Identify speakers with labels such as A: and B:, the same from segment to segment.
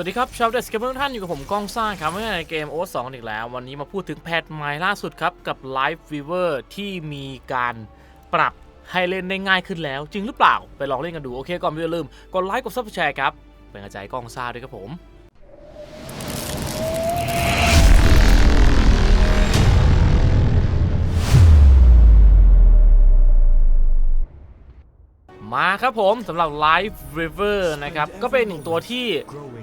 A: วัสดีครับชาวเดสเกมเมอร์ท่านอยู่กับผมก้องซ่าครับไม่ในเกมโอสองอีกแล้ว วันนี้มาพูดถึงแพทใหม่ล่าสุดครับ กับ Live Viewer ที่มีการปรับให้เล่นได้ง่ายขึ้นแล้ว จริงหรือเปล่า ไปลองเล่นกันดู โอเคก่อนอย่าลืม กดไลค์กดซับสไครต์ครับ เป็นกำลังใจายก้องซ่าด้วยครับผม มาครับผมสำหรับ Live River นะครับ ก็เป็นหนึ่งตัวที่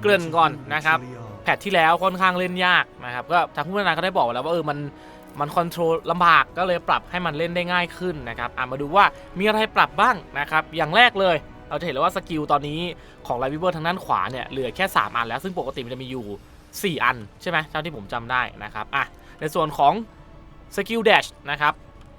A: เกริ่นก่อนนะครับ แพทที่แล้วค่อนข้างเล่นยากนะครับ ก็ทางผู้พัฒนาก็ได้บอกแล้วว่าเออมันมันคอนโทรลลำบากก็เลยปรับให้มันเล่นได้ง่ายขึ้นนะครับอะมาดูว่ามีอะไรปรับบ้างนะครับ อย่างแรกเลย เราจะเห็นเลยว่าสกิลตอนนี้ของไลฟ์วิเวอร์ทางด้านขวาเนี่ยเหลือแค่ 3 อันแล้ว ซึ่งปกติมันจะมีอยู่ 4 อัน ใช่ไหมเท่าที่ผมจำได้นะครับอะในส่วนของสกิลเดชนะครับ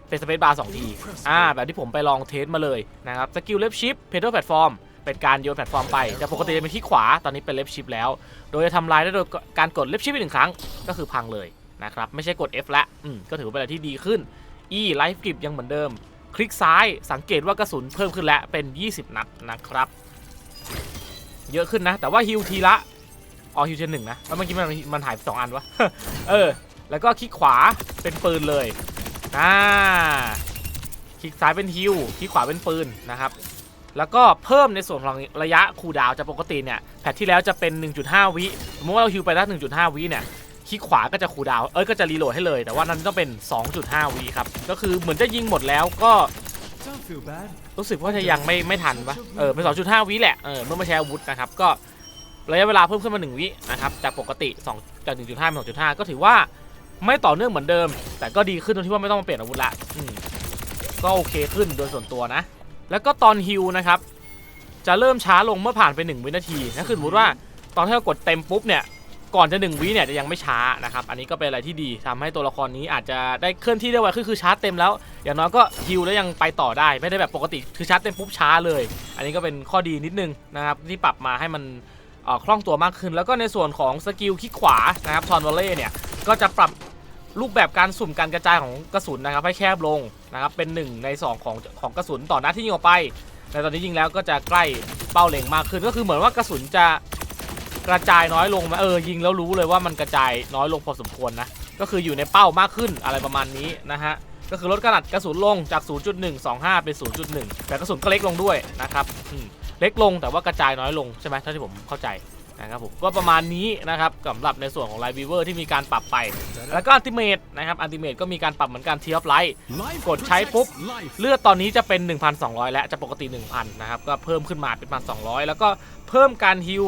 A: เป็นสเปซบาร์สองที อ่า แบบที่ผมไปลองเทสมาเลยนะครับ สกิลเล็บชิปเพด a l แพลตฟอร์ม เป็นการโยนแพลตฟอร์มไป แต่ปกติจะเป็นที่ขวา ตอนนี้เป็นเล็บชิปแล้ว โดยจะทำลายได้โดยการกดเล็บชิปไปหนึ่งครั้ง ก็คือพังเลยนะครับ ไม่ใช่กด F ละ อืม ก็ถือว่าเป็นอะไรที่ดีขึ้น E ไลฟ์กริปยังเหมือนเดิม คลิกซ้าย สังเกตว่ากระสุนเพิ่มขึ้นแล้ว เป็น 20 นัดนะครับ เยอะขึ้นนะ แต่ว่าฮิวทีละ อ๋อฮิวเทนหนึ่งนะแล้วเมื่อกี้มันมันหายไปสองอันวะ เออ แล้วก็คลิกขวาเป็นปืนเลย อ่าคลิกซ้ายเป็นฮิวคลิกขวาเป็นปืนนะครับ แล้วก็เพิ่มในส่วนของระยะคูดาวจากปกติเนี่ยแพทที่แล้วจะเป็น 1.5 วิสมมติว่าเราฮิวไปได้ว1.5 วิเนี่ยคลิกขวาก็จะคูดาวเอ้ยก็จะรีโหลดให้เลย แต่ว่านั้นต้องเป็น 2.5 วิครับ ก็คือเหมือนจะยิงหมดแล้วก็รู้สึกว่าจะยังไม่ไม่ทันปะเออเป็น 2.5 วิแหละเออเมื่อม่ใช้อาวุธนะครับ ก็ระยะเวลาเพิ่มขึ้นมา 1 วินะครับจากปกติ2จาก1.5เป็น2.5 ก็ถือว่า ไม่ต่อเนื่องเหมือนเดิม แต่ก็ดีขึ้นตรงที่ว่าไม่ต้องมาเปลี่ยนอาวุธละก็โอเคขึ้นโดยส่วนตัวนะ แล้วก็ตอนฮิวนะครับ จะเริ่มช้าลงเมื่อผ่านไป 1 วินาทีนั่นคือสมมติว่าตอนที่เรากดเต็มปุ๊บเนี่ยก่อนจะ 1 วิเนี่ยจะยังไม่ช้านะครับ อันนี้ก็เป็นอะไรที่ดีทำให้ตัวละครนี้อาจจะได้เคลื่อนที่ได้ไวขึ้นคือชาร์จเต็มแล้ว อย่างน้อยก็ฮิลแล้วยังไปต่อได้ ไม่ได้แบบปกติคือชาร์จเต็มปุ๊บช้าเลย อันนี้ก็เป็นข้อดีนิดนึงนะครับที่ปรับมาให้มันคล่องตัวมากขึ้น แล้วก็ในส่วนของสกิลคิกขวานะครับทอนวอลเล่เนี่ยก็จะปรับ รูปแบบการสุ่มการกระจายของกระสุนนะครับให้แคบลงนะครับเป็น 1 ใน 2 ของของกระสุนต่อหน้าที่ยิงออกไปแต่ตอนนี้ยิงแล้วก็จะใกล้เป้าเล็งมากขึ้น ก็คือเหมือนว่ากระสุนจะกระจายน้อยลงไหมเออยิงแล้วรู้เลยว่ามันกระจายน้อยลงพอสมควรนะก็คืออยู่ในเป้ามากขึ้นอะไรประมาณนี้นะฮะก็คือลดขนาดกระสุนลงจาก 0.125 เป็น 0.1 แต่กระสุนก็เล็กลงด้วยนะครับเล็กลงแต่ว่ากระจายน้อยลงใช่ไหมเท่าที่ผมเข้าใจ นะครับผมก็ประมาณนี้นะครับสำหรับในส่วนของไลฟ์วีเวอร์ที่มีการปรับไป แล้วก็อันติเมตนะครับอันติเมตก็มีการปรับเหมือนกันทีออฟไลท์
B: Life
A: กดใช้ปุ๊บ
B: protects life.
A: เลือดตอนนี้จะเป็น 1,200 แล้วจะปกติ 1,000 นะครับ ก็เพิ่มขึ้นมาเป็น 1,200 แล้วก็เพิ่มการฮิล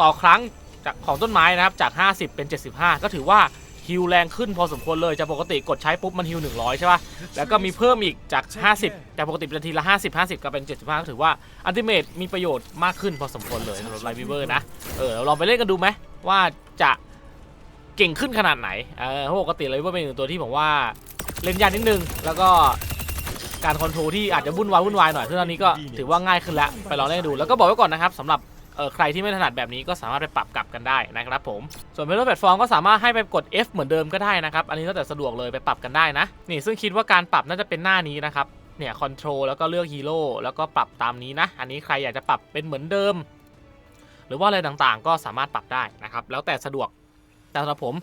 A: ต่อครั้งจากของต้นไม้นะครับจาก 50 เป็น 75 ก็ถือว่า ฮิลแรงขึ้นพอสมควรเลยจากปกติกดใช้ปุ๊บมันฮิล100 ใช่ป่ะ แล้วก็มีเพิ่มอีกจาก 50จากปกติเป็นทีละ 50 50 ก็เป็น 75 ก็ถือว่าอันติเมตมีประโยชน์มากขึ้นพอสมควรเลยสำหรับไลฟ์วิเวอร์นะ เออเราลองไปเล่นกันดูไหมว่าจะเก่งขึ้นขนาดไหน เออเพราะปกติไลฟ์วิเวอร์เป็นหนึ่งตัวที่ผมว่าเล่นยากนิดนึง แล้วก็การคอนโทรลที่อาจจะวุ่นวายวุ่นวายหน่อยซึ่งตอนนี้ก็ถือว่าง่ายขึ้นแล้วไปลองเล่นดูแล้วก็บอกไว้ก่อนนะครับสำหรับ เออใครที่ไม่ถนัดแบบนี้ก็สามารถไปปรับกลับกันได้นะครับผม ส่วนเพลย์แพลตฟอร์มก็สามารถให้ไปกด F เหมือนเดิมก็ได้นะครับ อันนี้แล้วแต่สะดวกเลยไปปรับกันได้นะ นี่ซึ่งคิดว่าการปรับน่าจะเป็นหน้านี้นะครับ เนี่ยคอนโทรลแล้วก็เลือกฮีโร่แล้วก็ปรับตามนี้นะ อันนี้ใครอยากจะปรับเป็นเหมือนเดิม หรือว่าอะไรต่างๆ ก็สามารถปรับได้นะครับ แล้วแต่สะดวก แต่สำหรับผม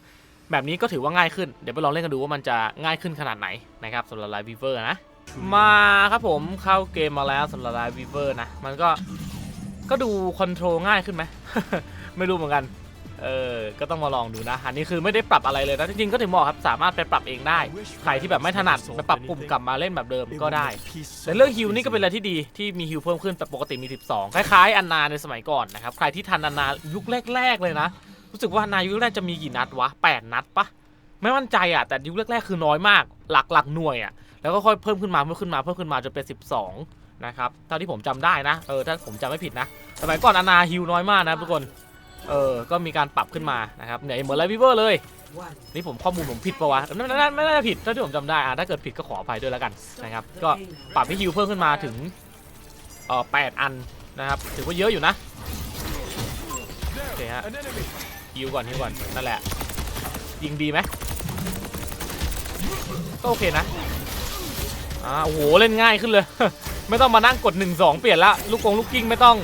A: แบบนี้ก็ถือว่าง่ายขึ้น เดี๋ยวไปลองเล่นกันดูว่ามันจะง่ายขึ้นขนาดไหนนะครับสำหรับไลฟ์วีเวอร์นะ มาครับผมเข้าเกมมาแล้วสำหรับไลฟ์วีเวอร์นะ มันก็ ก็ดูคอนโทรลง่ายขึ้นไหม ไม่รู้เหมือนกัน เออ ก็ต้องมาลองดูนะ อันนี้คือไม่ได้ปรับอะไรเลยนะ จริงๆ ก็ถึงบอกครับ สามารถไปปรับเองได้ ใครที่แบบไม่ถนัดไปปรับปุ่มกลับมาเล่นแบบเดิมก็ได้ แต่เรื่องฮิวนี่ก็เป็นอะไรที่ดีที่มีฮิวเพิ่มขึ้นแต่ปกติมี 12 คล้ายๆ อันนาในสมัยก่อนนะครับ ใครที่ทันอันนายุคแรก ๆ เลยนะ รู้สึกว่าอันนายุคแรกจะมีกี่นัดวะ 8 นัดปะไม่มั่นใจอะ แต่ยุคแรกๆ คือน้อยมาก หลักหลักหน่วยอะ แล้วก็ค่อยเพิ่มขึ้นมาเพิ่มขึ้นมาเพิ่มขึ้นมาจนเป็น 12 นะครับเท่าที่ผมจำได้นะเออถ้าผมจำไม่ผิดนะสมัยก่อนอันาฮิวน้อยมากนะทุกคนเออก็มีการปรับขึ้นมานะครับเนี่ยเหมือนไลฟ์วิเวอร์เลยนี่ผมข้อมูลผมผิดปะวะไม่ไม่ไม่ไม่น่าจะผิดเท่าที่ผมจำได้อะถ้าเกิดผิดก็ขออภัยด้วยแล้วกันนะครับก็ปรับให้ฮิวเพิ่มขึ้นมาถึงเอ่อแปดอันนะครับถือว่าเยอะอยู่นะโอเคฮะฮิวก่อนฮิวก่อนนั่นแหละยิงดีไหมก็โอเคนะอ่าโอ้โหเล่นง่ายขึ้นเลย ไม่ต้องมานั่งกด 1 2 เปลี่ยนละ ลูกกงลูกกิ้งไม่ต้อง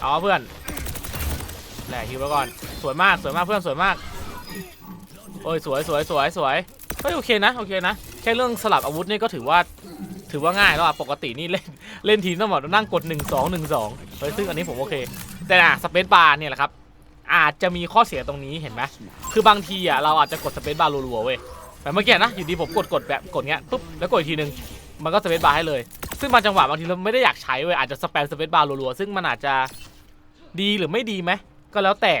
A: เอาเพื่อนแหละฮิวไว้ก่อน สวยมากสวยมากเพื่อนสวยมาก โอ้ยสวยสวยสวยสวยเฮ้ยโอเคนะโอเคนะแค่เรื่องสลับอาวุธนี่ก็ถือว่าถือว่าง่ายแล้วอะปกตินี่เล่นเล่นทีมต้องบอกนั่งกด 1 2 1 2เฮ้ยซึ่งอันนี้ผมโอเค แต่อะสเปซบาร์เนี่ยแหละครับอาจจะมีข้อเสียตรงนี้เห็นไหมคือบางทีอะเราอาจจะกดสเปซบาร์รัวๆเว้ย แต่เมื่อกี้นะอยู่ดีผมกดกดแบบกดเงี้ยปุ๊บแล้วกดอีกทีนึงมันก็สเปซบาร์ให้เลย ซึ่งบางจังหวะบางทีเราไม่ได้อยากใช้เว้ยอาจจะสแปมสเปซบาร์รัวๆซึ่งมันอาจจะดีหรือไม่ดีไหมก็แล้วแต่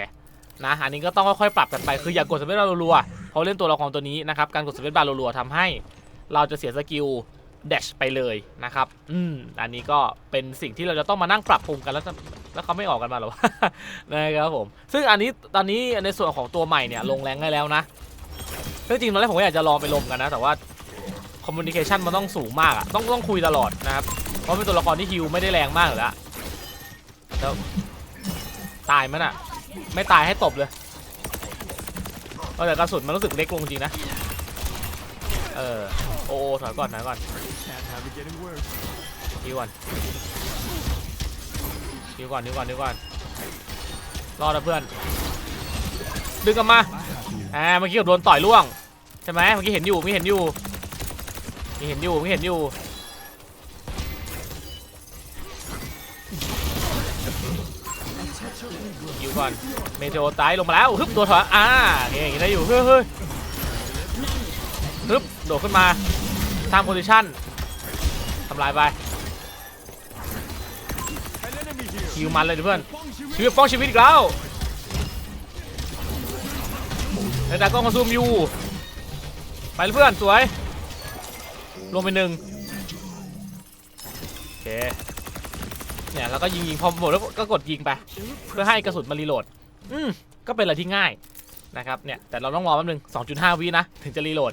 A: นะอันนี้ก็ต้องค่อยๆปรับกันไปคืออย่ากดสเปซบาร์รัวๆเพราะเล่นตัวละครตัวนี้นะครับการกดสเปซบาร์รัวๆทำให้เราจะเสียสกิลเดชไปเลยนะครับ อืม อันนี้ก็เป็นสิ่งที่เราจะต้องมานั่งปรับปรุงกันแล้ว แล้วเขาไม่ออกกันมาหรอวะนะครับผม ซึ่งอันนี้ตอนนี้ในส่วนของตัวใหม่เนี่ยลงแรงได้แล้วนะ ซึ่งจริงตอนแรกผมก็อยากจะลองไปลงกันนะ แต่ว่าคอมมูนิเคชันมันต้องสูงมากอะต้องต้องคุยตลอดนะครับ เพราะเป็นตัวละครที่ฮิวไม่ได้แรงมากอยู่แล้วแล้วตายมันอะไม่ตายให้ตบเลยเแต่กระสุนมันรู้สึกเล็กลงจริงนะ เออโอโอถอยก่อนถอยก่อนฮิวก่อนฮิวก่อนฮิวก่อนฮิวก่อนรอดนะเพื่อน ดึงกลับมา อ่าเมื่อกี้กับโดนต่อยล่วงใช่ไหมเมื่อกี้เห็นอยู่เมื่อกี้เห็นอยู่เมื่อกี้เห็นอยู่เมื่อกี้เห็นอยู่อยู่ก่อนเมเทโอไตายลงมาแล้วฮึบตัวถอยอ่าเนี่ยอย่างนี้ได้อยู่เฮ้ยเฮ้ยฮึบโดดขึ้นมาสร้างโพซิชั่นทำลายไปคิวมันเลยเพื่อนชีวิตป้องชีวิตอีกแล้ว ไอ้ดาก้องมาซูมอยู่ไปเพื่อนสวยลงไปหนึ่งโอเคเนี่ยแล้วก็ยิงยิงพอหมดแล้วก็กดยิงไป เพื่อให้กระสุนมันรีโหลด อืมก็เป็นอะไรที่ง่ายนะครับเนี่ยแต่เราต้องรอแป๊บนึง 2.5 วินะถึงจะรีโหลด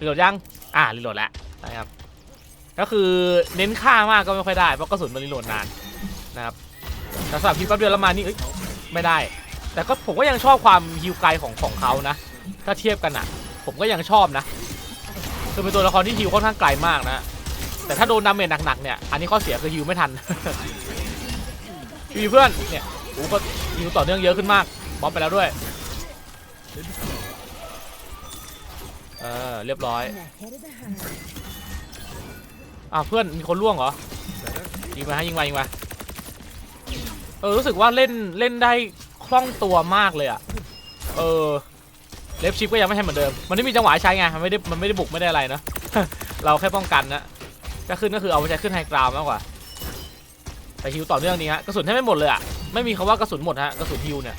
A: รีโหลดยังอ่ารีโหลดแล้วนะครับก็คือเน้นค่ามากก็ไม่ค่อยได้เพราะกระสุนมันรีโหลดนานนะครับแต่สำหรับฮิวแป๊บเดียวแล้วมานี่เอ้ยไม่ได้ แต่ก็ผมก็ยังชอบความฮิวไกลของของเขานะ ถ้าเทียบกันอะผมก็ยังชอบนะคือเป็นตัวละครที่ฮิวค่อนข้างไกลมากนะ แต่ถ้าโดนดาเมจหนักๆเนี่ย อันนี้ข้อเสียคือฮิวไม่ทันฮิวเพื่อนเนี่ยโอ้ก็ฮิวต่อเนื่องเยอะขึ้นมากบอมไปแล้วด้วยเออเรียบร้อยอ้าวเพื่อนมีคนล่วงเหรอยิงมาฮะยิงมายิงมาเออรู้สึกว่าเล่นเล่นได้คล่องตัวมากเลยอะเออ เลฟชิปก็ยังไม่ใช่เหมือนเดิม มันไม่มีจังหวะใช้ไง มันไม่ได้ มันไม่ได้บุกไม่ได้อะไรเนอะเราแค่ป้องกันนะจะขึ้นก็คือเอาไปใช้ขึ้นไฮกราวมากกว่า แต่ฮิวต่อเนื่องนี้ฮะ กระสุนให้ไม่หมดเลยอะ ไม่มีคำว่ากระสุนหมดฮะ กระสุนฮิวเนี่ย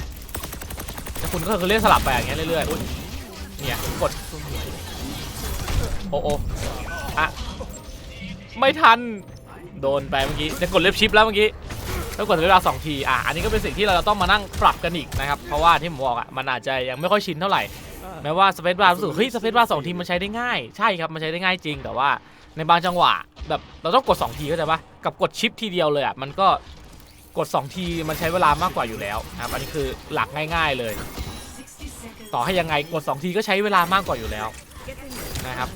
A: แต่คุณก็คือเล่นสลับไปอย่างเงี้ยเรื่อยๆอุ๊ยเนี่ยกด โอ้โออะไม่ทัน โดนไปเมื่อกี้จะกดเล็บชิปแล้วเมื่อกี้ แล้วกดเวลาสองทีอะอันนี้ก็เป็นสิ่งที่เราจะต้องมานั่งปรับกันอีกนะครับเพราะว่าที่ผมบอกอะมันอาจจะยังไม่ค่อยชินเท่าไหร่แม้ว่าสเปซบาร์รู้สึกเฮ้ยสเปซบาร์สองทีมันใช้ได้ง่ายใช่ครับมันใช้ได้ง่ายจริง แต่ว่าในบางจังหวะแบบเราต้องกด 2 ทีเข้าใจปะกับกดชิปทีเดียวเลยอะมันก็กด 2 ทีมันใช้เวลามากกว่าอยู่แล้วนะครับอันนี้คือหลักง่าย ๆเลย ต่อให้ยังไงกด 2 ทีก็ใช้เวลามากกว่าอยู่แล้วนะครับ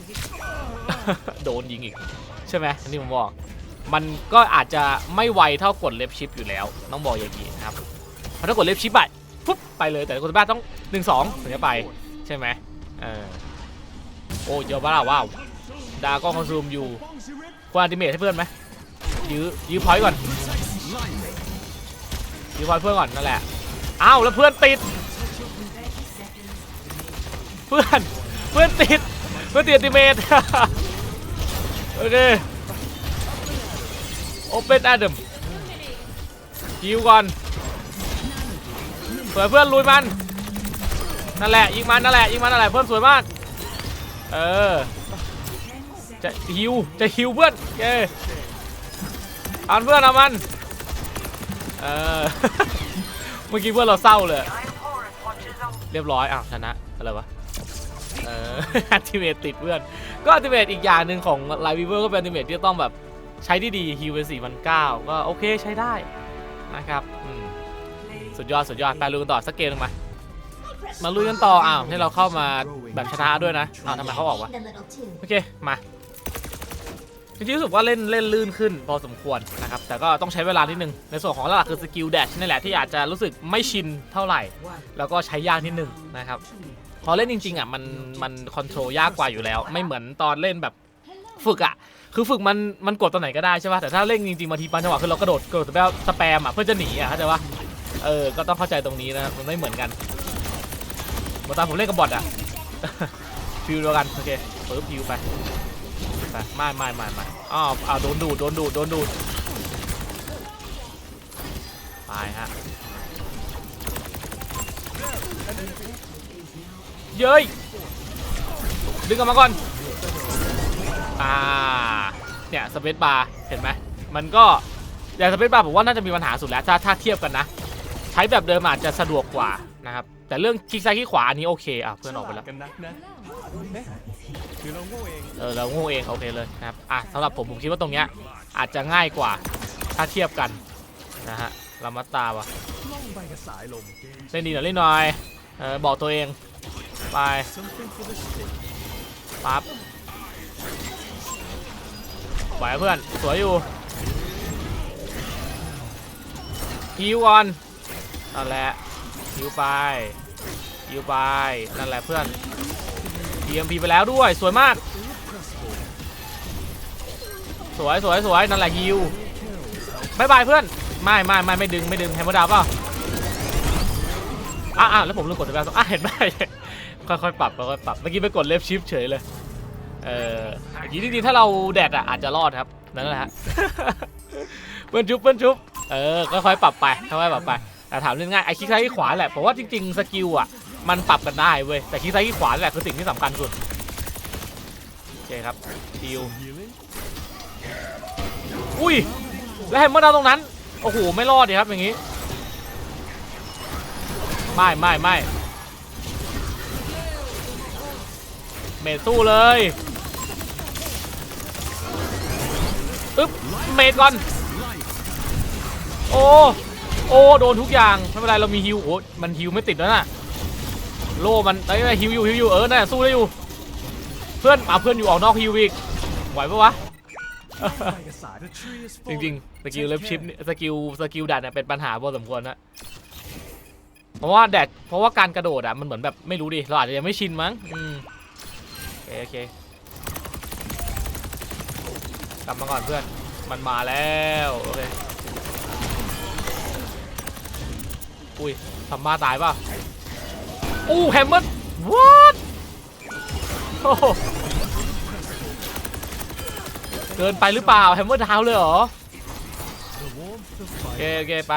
A: โดนยิงอีก ใช่ไหมอันนี้ผมบอก มันก็อาจจะไม่ไวเท่ากดเล็บชิปอยู่แล้ว ต้องบอกอย่างนี้นะครับเพราะถ้ากดเล็บชิปอะปุ๊บไปเลยแต่กดบ้าต้อง1นึ่งสองถึงจะไปใช่ไหมเออโอ้เยอะบ้าว้าวดาก็คอนซูมอยู่ควรอันติเมทให้เพื่อนไหมยื้อยื้อพอยก่อนยื้อพอยเพื่อนก่อนนั่นแหละอ้าวแล้วเพื่อนติด เพื่อนเพื่อนติดเพื่อนติดติเมทโอเค โอเปนแอดัมฮิวก่อนสวยเพื่อนลุยมันนั่นแหละยิงมันนั่นแหละยิงมันนั่นแหละเพื่อนสวยมาก เออจะฮิวจะฮิวเพื่อนเย้เอาเพื่อนเอามันเออเมื่อกี้เพื่อนเราเศร้าเลย เรียบร้อยอ้าวชนะอะไรวะเอออัติเมตติดเพื่อน ก็อัติเมตอีกอย่างหนึ่งของไลฟ์วิเวอร์ก็เป็นอัติเมตที่ต้องแบบ ใช้ที่ดีฮิวเป็นสี่พันเก้าก็โอเคใช้ได้นะครับสุดยอดสุดยอดไปลุยกันต่อสักเกมหนึงมามาลุยกันต่ออ้าวให้เราเข้ามาแบบชนะด้วยนะอ้าวทำไมเขาออกวะโอเคมาจริงๆรู้สึกว่าเล่นเล่นลื่นขึ้นพอสมควรนะครับ แต่ก็ต้องใช้เวลานิดนึง ในส่วนของหลักๆคือสกิลแดชนี่แหละที่อาจจะรู้สึกไม่ชินเท่าไหร่ แล้วก็ใช้ยากนิดนึงนะครับ พอเล่นจริงๆอะมันมันคอนโทรลยากกว่าอยู่แล้ว ไม่เหมือนตอนเล่นแบบฝึกอะ คือฝึกมันมันกดตอนไหนก็ได้ใช่ป่ะแต่ถ้าเล่นจริงๆบางทีบางจังหวะคือเรากระโดดกระโดดแบบสแปมอะเพื่อจะหนีอะเข้าใจปะเออก็ต้องเข้าใจตรงนี้นะมันไม่เหมือนกันเมื่อตอนผมเล่นกับบอทอะฟิวเดียวกันโอเคเปิดฟิวไปไปไม่ไม่ไม่ไม่อ้าวอ้าวโดนดูดโดนดูดโดนดูดตายฮะเย้ยดึงออกมาก่อน อ่า เนี่ยสเปซบาร์เห็นไหมมันก็อย่างสเปซบาร์ผมว่าน่าจะมีปัญหาสุดแล้วถ้าถ้าเทียบกันนะ ใช้แบบเดิมอาจจะสะดวกกว่านะครับ แต่เรื่องคลิกซ้ายคลิกขวาอันนี้โอเคอะเพื่อนออกไปแล้ว
B: กันนักนะแม่คือเราโง่เอง
A: เออเราโง่เองโอเคเลยนะครับ อะสำหรับผมผมคิดว่าตรงเนี้ยอาจจะง่ายกว่า ถ้าเทียบกันนะฮะลามาตาวะ
B: ล่องไปกับสายลม
A: เล่นดีหน่อยเล่นหน่อย เออบอกตัวเอง ไป
B: something for the stick
A: ปั๊บ ไหวเพื่อน สวยอยู่ฮิวก่อนนั่นแหละฮิวไปฮิวไปนั่นแหละเพื่อน EMP ไปแล้วด้วยสวยมาก สวยสวยสวยนั่นแหละฮิวบายบายเพื่อน ไม่ไม่ไม่ไม่ดึงไม่ดึงแฮมเมอร์ดาวเปล่าอะอะแล้วผมลืมกดตัวแบงอะเห็นไหมค่อยๆปรับค่อยๆปรับเมื่อกี้ไปกดเลฟชิฟเฉยเลย เอออย่างนี้จริงๆถ้าเราแดดอะอาจจะรอดครับนั่นแหละฮะเพื่อนชุบเพื่อนชุบเออค่อยๆปรับไปค่อยๆปรับไปแต่ถามเรื่องง่ายไอ้คลิกซ้ายคลิกขวาแหละผมว่าจริงๆสกิลอะมันปรับกันได้เว้ยแต่คลิกซ้ายคลิกขวาแหละคือสิ่งที่สำคัญสุดโอเคครับดิว
B: healing
A: อุ้ยแล้วแฮมเมอร์ดาวตรงนั้นโอ้โหไม่รอดดิครับอย่างนี้ไม่ไม่ไม่เมดสู้เลย เมดก่อน โอ้ โอ้ โดนทุกอย่าง ไม่เป็นไร เรามีฮิวโอ้มันฮิวไม่ติดแล้วน่ะ โล่มันไอ้ยฮิวอยู่ฮิวอยู่ เออน่ะสู้ได้อยู่ เพื่อนเอาเพื่อนอยู่ออกนอกฮิวอีก ไหวปะวะ
B: ไปกับสาย the tree is
A: จริงๆ สกิลเล็บชิปนี่สกิล สกิลดัดเนี่ยเป็นปัญหาพอสมควรนะ เพราะว่าแดด เพราะว่าการกระโดดอะ มันเหมือนแบบไม่รู้ดิ เราอาจจะยังไม่ชินมั้ง อืมโอเคโอเคกลับมาก่อนเพื่อน มันมาแล้วโอเคอุ้ยทำมาตายป่ะอู้แฮมเมอร์ what เกินไปหรือเปล่าแฮมเมอร์ดาวเลยเหรอโอเคโอเคไป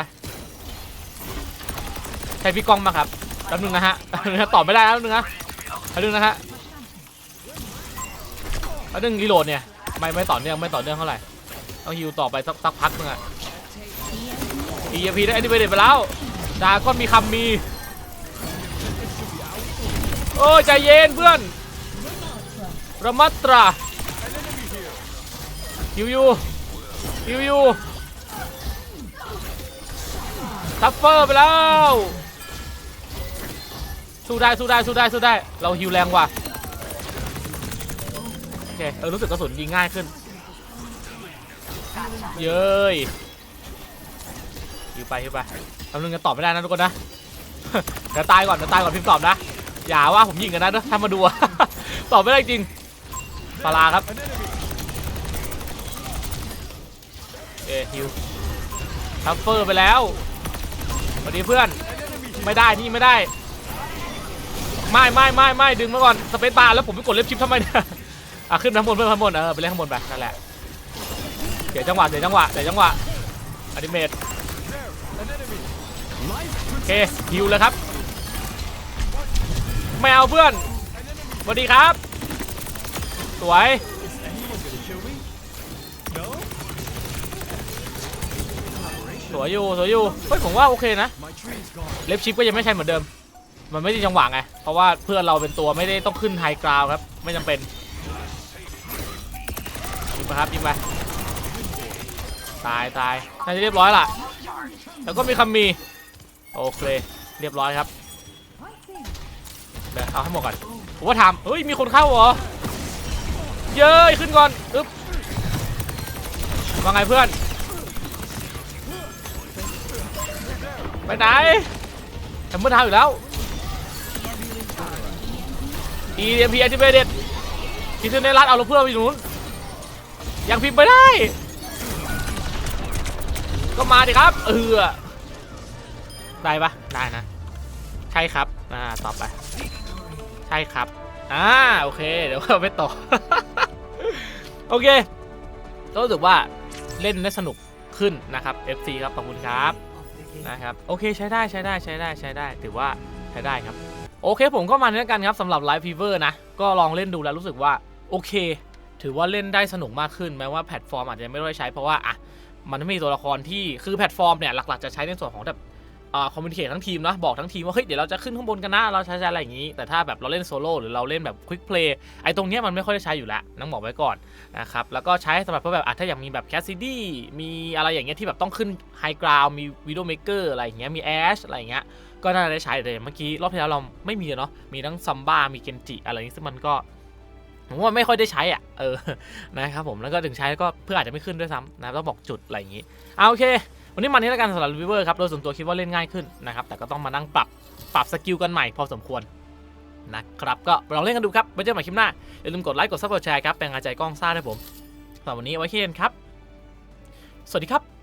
A: ใช่พี่ก้องมาครับแป๊บนึงนะฮะตอบไม่ได้แล้วนึงนะแป๊บนึงนะฮะแป๊บนึงรีโหลดเนี่ยไม่ไม่ต่อเนื่องไม่ต่อเนื่องเท่าไหร่ ต้องฮิวต่อไปสักสักพักนึงอะ EMP ได้ activated ไปแล้วดาก็มีคำมี โอ้ใจเย็นเพื่อนระมัดตราฮิวยูฮิวยูทัฟเฟอร์ไปแล้วสู้ได้สู้ได้สู้ได้สู้ได้ เราฮิวแรงว่าโอเคเออรู้สึกกระสุนยิงง่ายขึ้น เย้ยฮิวไปฮิวไปทำนึงจะตอบไม่ได้นะทุกคนนะ เดี๋ยวตายก่อนเดี๋ยวตายก่อนพิมพ์ตอบนะ อย่าว่าผมยิงกันนะเนอถ้ามาดู ตอบไม่ได้จริงปลาลาครับ เอฮิวทัฟเฟอร์ไปแล้วสวัสดีเพื่อน ไม่ได้นี่ไม่ได้ ไม่ไม่ไม่ไม่ดึงมาก่อน สเปซบาร์แล้วผมไปกดเล็บชิปทำไมเนี่ย อะขึ้นข้างบนเพื่อนข้างบนเออไปเล่นข้างบนไปนั่นแหละ เสียจังหวะเสียจังหวะเสียจังหวะอนิเมตโอเคฮิวเลยครับไม่เพื่อนสวัสดีครับ สวยสวยอยู่สวยอยู่เฮ้ยผมว่าโอเคนะเล็บชิปก็ยังไม่ใช่เหมือนเดิม มันไม่ได้จังหวะไงเพราะว่าเพื่อนเราเป็นตัวไม่ได้ต้องขึ้นไฮกราวครับ ไม่จำเป็นยิงไปครับยิงไป ตายตายน่าจะเรียบร้อยล่ะ แล้วก็มีคำมี โอเค เรียบร้อยครับเดี๋ยวเอาให้หมดก่อนผมว่าทำเฮ้ย มีคนเข้าเหรอ เย้ยขึ้นก่อน อึ๊บ ว่าไงเพื่อน ไปไหนแอมเบอทาอยู่แล้ว EMP activated คิดถึงในรัฐเอาเราเพื่อนไปอยู่นู้น ยังพิมพ์ไปได้ ก็มาดิครับ เออได้ปะได้นะ ใช่ครับ อ่าต่อไป ใช่ครับ อ่าโอเค เดี๋ยวเราไปต่อ โอเค ก็รู้สึกว่าเล่นได้สนุกขึ้นนะครับ FC ครับ ขอบคุณครับนะครับโอเคใช้ได้ใช้ได้ใช้ได้ใช้ได้ถือว่าใช้ได้ครับ โอเคผมก็มาเนื้อกันครับสำหรับ Live Fever นะ ก็ลองเล่นดูแล้วรู้สึกว่า โอเค ถือว่าเล่นได้สนุกมากขึ้นแม้ว่าแพลตฟอร์มอาจจะไม่ได้ใช้เพราะว่าอะ มันไม่มีตัวละครที่คือแพลตฟอร์มเนี่ยหลักๆจะใช้ในส่วนของแบบอ่าคอมมิวนิเคชทั้งทีมนะบอกทั้งทีมว่าเฮ้ยเดี๋ยวเราจะขึ้นข้างบนกันนะเราใช้อะไรอย่างนี้ แต่ถ้าแบบเราเล่นโซโล่หรือเราเล่นแบบควิกเพลย์ไอ้ตรงเนี้ยมันไม่ค่อยได้ใช้อยู่แล้วต้องบอกไว้ก่อนนะครับแล้วก็ใช้สำหรับพราแบบถ้าอยากมีแบบแคสซิดี้มีอะไรอย่างเงี้ยที่แบบต้องขึ้นไฮกราวมีวิดีโอเมเกอร์อะไรอย่างเงี้ยมีแอชอะไรอย่างเงี้ยก็น่าจะได้ใช้แต่เมื่อกี้รอบที่แล้วเราไม่มีเนาะมีทั้งซัมบ้ามีเกนจิอะไรอย่างงี้ซึ่งมันก็ ผมว่าไม่ค่อยได้ใช้อะเออนะครับผมแล้วก็ถึงใช้ก็เพื่ออาจจะไม่ขึ้นด้วยซ้ำนะต้องบอกจุดอะไรอย่างงี้เอาโอเค วันนี้มันนี้แล้วกันสำหรับรีเวอร์ครับโดยส่วนตัวคิดว่าเล่นง่ายขึ้นนะครับแต่ก็ต้องมานั่งปรับปรับสกิลกันใหม่พอสมควรนะครับก็ลองเล่นกันดูครับไว้เจอกันใหม่คลิปหน้าอย่าลืมกดไลค์กดซับกดแชร์ครับเป็นกำลังใจกล้องซ่าด้วยผมสำหรับวันนี้เอาไว้แค่นี้ครับ สวัสดีครับ